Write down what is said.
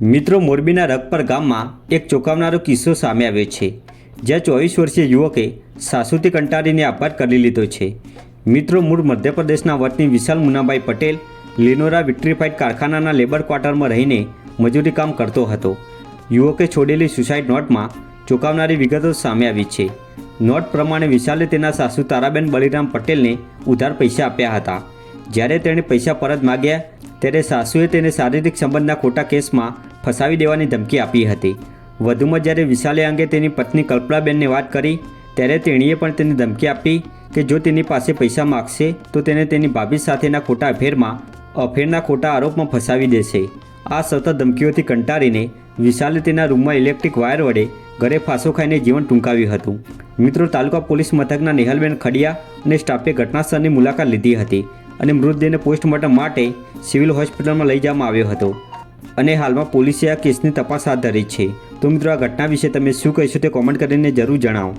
મિત્રો મોરબીના રગપર ગામમાં એક ચોંકાવનારો કિસ્સો સામે આવ્યો છે, જ્યાં ચોવીસ વર્ષીય યુવકે સાસુથી કંટાળીને આપઘાત કરી લીધો છે. મિત્રો મૂળ મધ્યપ્રદેશના વતની વિશાલ મુનાભાઈ પટેલ લિનોરા વિટ્રીફાઇડ કારખાનાના લેબર ક્વાર્ટરમાં રહીને મજૂરી કામ કરતો હતો. યુવકે છોડેલી સુસાઇડ નોટમાં ચોંકાવનારી વિગતો સામે આવી છે. નોટ પ્રમાણે વિશાલે તેના સાસુ તારાબેન બલિરામ પટેલને ઉધાર પૈસા આપ્યા હતા. જ્યારે તેણે પૈસા પરત માગ્યા ત્યારે સાસુએ તેને શારીરિક સંબંધના ખોટા કેસમાં ફસાવી દેવાની ધમકી આપી હતી. વધુમાં જ્યારે વિશાલે અંગે તેની પત્ની કલ્પનાબેનને વાત કરી, ત્યારે તેણીએ પણ તેને ધમકી આપી કે જો તેની પાસે પૈસા માગશે, તો તેને તેની ભાભી સાથેના ખોટા અફેરમાં, અફેરના ખોટા આરોપમાં ફસાવી દેશે. આ સતત ધમકીઓથી કંટાળીને વિશાલે તેના રૂમમાં ઇલેક્ટ્રિક વાયર વડે ઘરે ફાંસો ખાઈને જીવન ટૂંકાવ્યું હતું. મિત્રો, તાલુકા પોલીસ મથકના નિહાલબેન ખડિયા અને સ્ટાફે ઘટનાસ્થળની મુલાકાત લીધી હતી. અને મૃતદેહને પોસ્ટમોર્ટમ માટે સિવિલ હોસ્પિટલમાં લઈ જવામાં આવ્યો હતો. અને હાલમાં પોલીસે આ કેસની તપાસ હાથ ધરી છે. તો મિત્રો, આ ઘટના વિશે તમે શું કહીશો તે કોમેન્ટ કરીને જરૂર જણાવો.